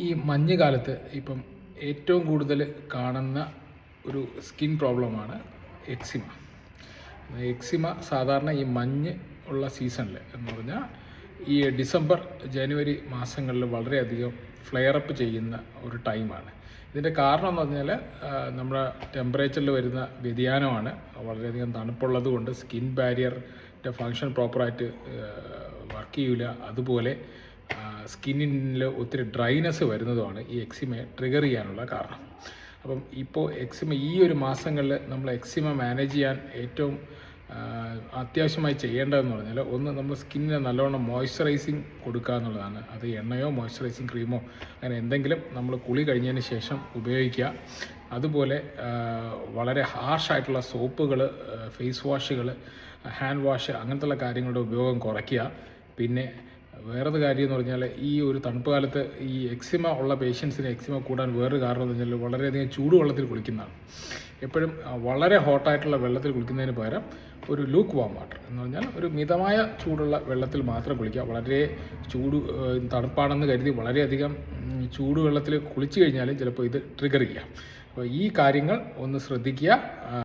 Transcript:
ഈ മഞ്ഞുകാലത്ത് ഇപ്പം ഏറ്റവും കൂടുതൽ കാണുന്ന ഒരു സ്കിൻ പ്രോബ്ലമാണ് എക്സിമ. എക്സിമ സാധാരണ ഈ മഞ്ഞ് ഉള്ള സീസണിൽ എന്ന് പറഞ്ഞാൽ ഈ ഡിസംബർ ജനുവരി മാസങ്ങളിൽ വളരെയധികം ഫ്ലെയർ അപ്പ് ചെയ്യുന്ന ഒരു ടൈമാണ്. ഇതിന്റെ കാരണം എന്ന് പറഞ്ഞാൽ നമ്മുടെ ടെമ്പറേച്ചറിൽ വരുന്ന വ്യതിയാനമാണ്. വളരെയധികം തണുപ്പുള്ളത് കൊണ്ട് സ്കിൻ ബാരിയറിന്റെ ഫങ്ഷൻ പ്രോപ്പറായിട്ട് വർക്ക് ചെയ്യില്ല അതുപോലെ സ്കിന്നിൽ ഒത്തിരി ഡ്രൈനെസ് വരുന്നതുമാണ് ഈ എക്സിമയെ ട്രിഗർ ചെയ്യാനുള്ള കാരണം. അപ്പം ഇപ്പോൾ എക്സിമ ഈ ഒരു മാസങ്ങളിൽ നമ്മൾ എക്സിമ മാനേജ് ചെയ്യാൻ ഏറ്റവും അത്യാവശ്യമായി ചെയ്യേണ്ടതെന്ന് പറഞ്ഞാൽ ഒന്ന് നമ്മൾ സ്കിന്നിന് നല്ലവണ്ണം മോയ്സ്ചറൈസിങ് കൊടുക്കുക എന്നുള്ളതാണ്. അത് എണ്ണയോ മോയ്സ്ചറൈസിങ് ക്രീമോ അങ്ങനെ എന്തെങ്കിലും നമ്മൾ കുളി കഴിഞ്ഞതിന് ശേഷം ഉപയോഗിക്കുക. അതുപോലെ വളരെ ഹാർഷായിട്ടുള്ള സോപ്പുകൾ ഫേസ് വാഷുകൾ ഹാൻഡ് വാഷ് അങ്ങനത്തുള്ള കാര്യങ്ങളുടെ ഉപയോഗം കുറയ്ക്കുക. പിന്നെ വേറൊരു കാര്യം എന്ന് പറഞ്ഞാൽ ഈ ഒരു തണുപ്പ് കാലത്ത് ഈ എക്സിമ ഉള്ള പേഷ്യൻസിന് എക്സിമ കൂടാൻ വേറൊരു കാരണം എന്ന് വെച്ചാൽ വളരെയധികം ചൂടുവെള്ളത്തിൽ കുളിക്കുന്നതാണ്. എപ്പോഴും വളരെ ഹോട്ടായിട്ടുള്ള വെള്ളത്തിൽ കുളിക്കുന്നതിന് പകരം ഒരു ലൂക്ക് വാം വാട്ടർ എന്ന് പറഞ്ഞാൽ ഒരു മിതമായ ചൂടുള്ള വെള്ളത്തിൽ മാത്രം കുളിക്കുക. വളരെ ചൂട് തണുപ്പാണെന്ന് കരുതി വളരെയധികം ചൂടുവെള്ളത്തിൽ കുളിച്ചു കഴിഞ്ഞാലും ചിലപ്പോൾ ഇത് ട്രിഗർ ചെയ്യാം. അപ്പോൾ ഈ കാര്യങ്ങൾ ഒന്ന് ശ്രദ്ധിക്കുക.